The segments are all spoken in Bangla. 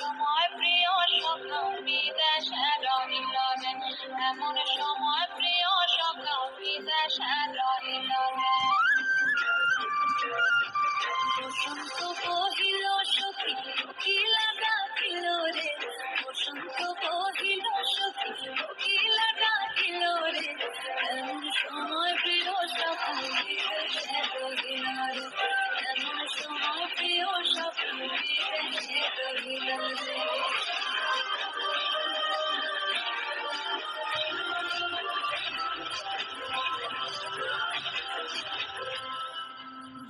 সময় প্রিয় স্বপ্ন বিদেশে রহিল রে এমন সময় প্রিয় স্বপ্ন বিদেশে রহিল রে বসন্ত কহিল সখী কি লাগা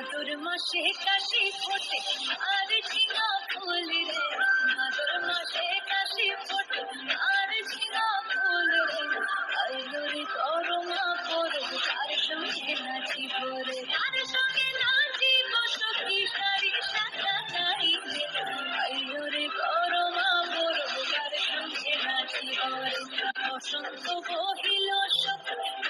ভাদর মাসে কাশি ফোটে, আর ঝিঙা ফুল রে। ভাদর মাসে কাশি ফোটে, আর ঝিঙা ফুল রে। আইলো রে করমা পরে আর সঙ্গে নাচি পরে আর সঙ্গে নাচি বসতি সারি সাদা নারী রে আইলো রে করমা পরে আর সঙ্গে নাচি পরে বসন্ত বহিল সত্যি